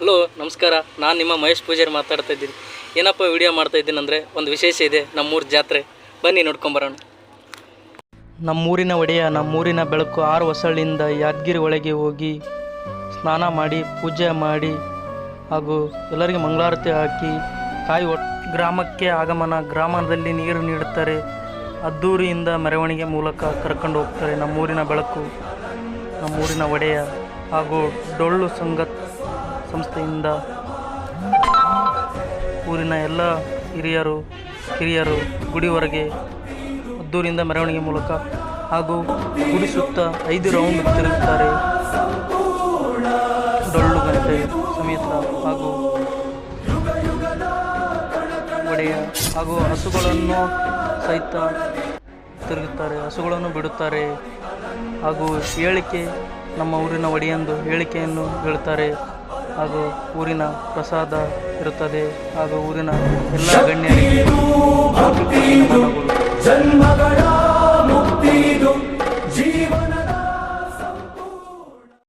Hello, ನಮಸ್ಕಾರ. ನಾನು ನಿಮ್ಮ ಮಹೇಶ್ ಪೂಜಾರಿ ಮಾತಾಡ್ತಾ ಇದ್ದೀನಿ. ಏನಪ್ಪ ವಿಡಿಯೋ ಮಾಡ್ತಾ ಇದ್ದೀನಿ ಅಂದರೆ ಒಂದು ವಿಶೇಷ ಇದೆ, ನಮ್ಮೂರ ಜಾತ್ರೆ. ಬನ್ನಿ ನೋಡ್ಕೊಂಬರೋಣ ನಮ್ಮೂರಿನ ಒಡೆಯ, ನಮ್ಮೂರಿನ ಬೆಳಕು ಆರು ಹೊಸಳಿಂದ ಯಾದಗಿರಿ ಒಳಗೆ ಹೋಗಿ ಸ್ನಾನ ಮಾಡಿ, ಪೂಜೆ ಮಾಡಿ ಹಾಗೂ ಎಲ್ಲರಿಗೆ ಮಂಗಳಾರತಿ ಹಾಕಿ ಕಾಯಿ ಗ್ರಾಮಕ್ಕೆ ಆಗಮನ, ಗ್ರಾಮದಲ್ಲಿ ನೀರು ನೀಡುತ್ತಾರೆ. ಅದ್ದೂರಿಯಿಂದ ಮೆರವಣಿಗೆ ಮೂಲಕ ಕರ್ಕೊಂಡು ಹೋಗ್ತಾರೆ ನಮ್ಮೂರಿನ ಬೆಳಕು, ನಮ್ಮೂರಿನ ಒಡೆಯ ಹಾಗೂ ಡೊಳ್ಳು ಸಂಗತ್. ಸಂಸ್ಥೆಯಿಂದ ಊರಿನ ಎಲ್ಲ ಹಿರಿಯರು, ಕಿರಿಯರು ಗುಡಿವರೆಗೆ ಅದ್ದೂರಿಂದ ಮೆರವಣಿಗೆ ಮೂಲಕ ಹಾಗೂ ಗುಡಿ ಸುತ್ತ ಐದು ರೌಂಡ್ ತಿರುಗುತ್ತಾರೆ. ಡೊಳ್ಳು ಗಂಟೆ ಸಮೇತ ಹಾಗೂ ಒಡೆಯ ಹಾಗೂ ಹಸುಗಳನ್ನು ಸಹಿತ ತಿರುಗುತ್ತಾರೆ, ಹಸುಗಳನ್ನು ಬಿಡುತ್ತಾರೆ ಹಾಗೂ ಹೇಳಿಕೆ ನಮ್ಮ ಊರಿನ ಒಡೆಯಂದು ಹೇಳಿಕೆಯನ್ನು ಹೇಳುತ್ತಾರೆ ಹಾಗೂ ಊರಿನ ಪ್ರಸಾದ ಇರುತ್ತದೆ. ಹಾಗೂ ಊರಿನ ಎಲ್ಲ ಗಣ್ಯರಿಗೆ.